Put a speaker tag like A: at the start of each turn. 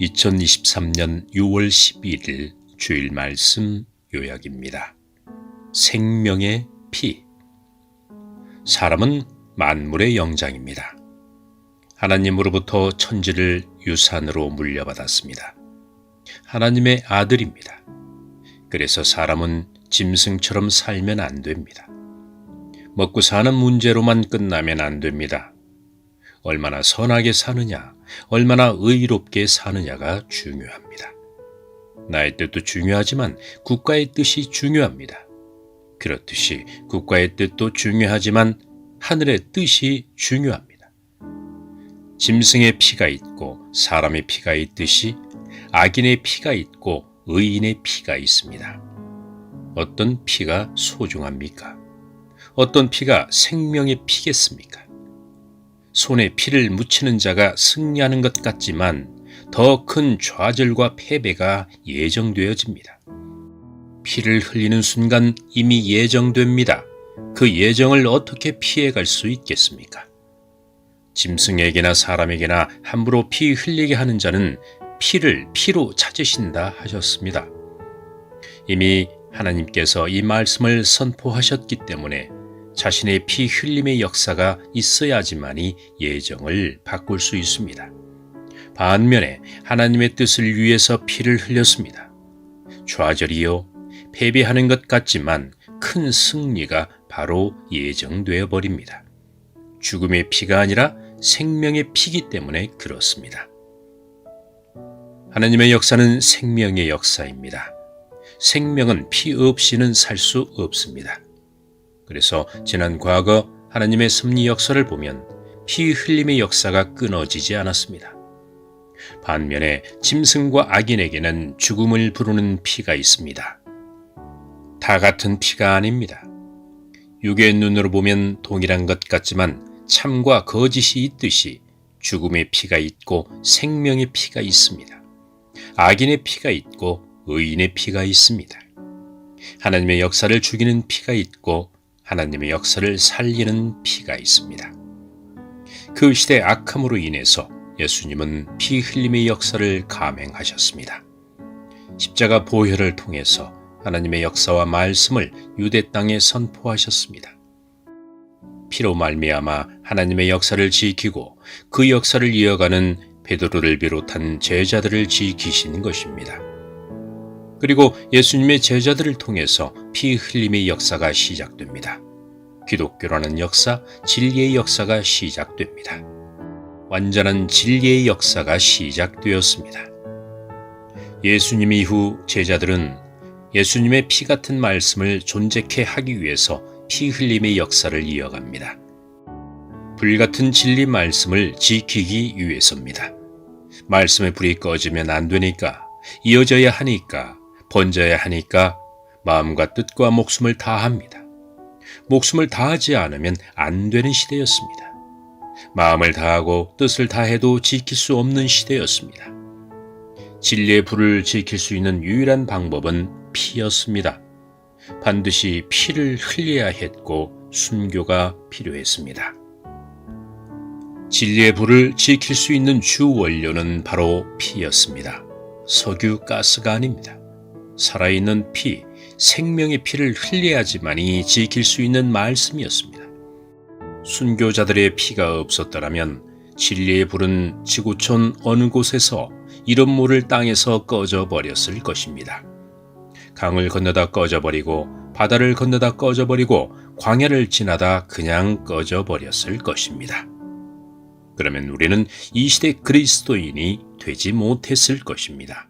A: 2023년 6월 12일 주일 말씀 요약입니다. 생명의 피. 사람은 만물의 영장입니다. 하나님으로부터 천지를 유산으로 물려받았습니다. 하나님의 아들입니다. 그래서 사람은 짐승처럼 살면 안 됩니다. 먹고 사는 문제로만 끝나면 안 됩니다. 얼마나 선하게 사느냐, 얼마나 의롭게 사느냐가 중요합니다. 나의 뜻도 중요하지만 국가의 뜻이 중요합니다. 그렇듯이 국가의 뜻도 중요하지만 하늘의 뜻이 중요합니다. 짐승의 피가 있고 사람의 피가 있듯이 악인의 피가 있고 의인의 피가 있습니다. 어떤 피가 소중합니까? 어떤 피가 생명의 피겠습니까? 손에 피를 묻히는 자가 승리하는 것 같지만 더 큰 좌절과 패배가 예정되어집니다. 피를 흘리는 순간 이미 예정됩니다. 그 예정을 어떻게 피해갈 수 있겠습니까? 짐승에게나 사람에게나 함부로 피 흘리게 하는 자는 피를 피로 찾으신다 하셨습니다. 이미 하나님께서 이 말씀을 선포하셨기 때문에 자신의 피 흘림의 역사가 있어야지만이 예정을 바꿀 수 있습니다. 반면에 하나님의 뜻을 위해서 피를 흘렸습니다. 좌절이요, 패배하는 것 같지만 큰 승리가 바로 예정되어 버립니다. 죽음의 피가 아니라 생명의 피기 때문에 그렇습니다. 하나님의 역사는 생명의 역사입니다. 생명은 피 없이는 살 수 없습니다. 그래서 지난 과거 하나님의 섭리 역사를 보면 피 흘림의 역사가 끊어지지 않았습니다. 반면에 짐승과 악인에게는 죽음을 부르는 피가 있습니다. 다 같은 피가 아닙니다. 육의 눈으로 보면 동일한 것 같지만 참과 거짓이 있듯이 죽음의 피가 있고 생명의 피가 있습니다. 악인의 피가 있고 의인의 피가 있습니다. 하나님의 역사를 죽이는 피가 있고 하나님의 역사를 살리는 피가 있습니다. 그 시대 악함으로 인해서 예수님은 피 흘림의 역사를 감행하셨습니다. 십자가 보혈을 통해서 하나님의 역사와 말씀을 유대 땅에 선포하셨습니다. 피로 말미암아 하나님의 역사를 지키고 그 역사를 이어가는 베드로를 비롯한 제자들을 지키신 것입니다. 그리고 예수님의 제자들을 통해서 피 흘림의 역사가 시작됩니다. 기독교라는 역사, 진리의 역사가 시작됩니다. 완전한 진리의 역사가 시작되었습니다. 예수님 이후 제자들은 예수님의 피 같은 말씀을 존재케 하기 위해서 피 흘림의 역사를 이어갑니다. 불같은 진리 말씀을 지키기 위해서입니다. 말씀의 불이 꺼지면 안 되니까, 이어져야 하니까, 번져야 하니까 마음과 뜻과 목숨을 다합니다. 목숨을 다하지 않으면 안 되는 시대였습니다. 마음을 다하고 뜻을 다해도 지킬 수 없는 시대였습니다. 진리의 불을 지킬 수 있는 유일한 방법은 피였습니다. 반드시 피를 흘려야 했고 순교가 필요했습니다. 진리의 불을 지킬 수 있는 주 원료는 바로 피였습니다. 석유 가스가 아닙니다. 살아있는 피, 생명의 피를 흘려야지만이 지킬 수 있는 말씀이었습니다. 순교자들의 피가 없었더라면 진리의 불은 지구촌 어느 곳에서 이런 물을 땅에서 꺼져 버렸을 것입니다. 강을 건너다 꺼져버리고 바다를 건너다 꺼져버리고 광야를 지나다 그냥 꺼져버렸을 것입니다. 그러면 우리는 이 시대 그리스도인이 되지 못했을 것입니다.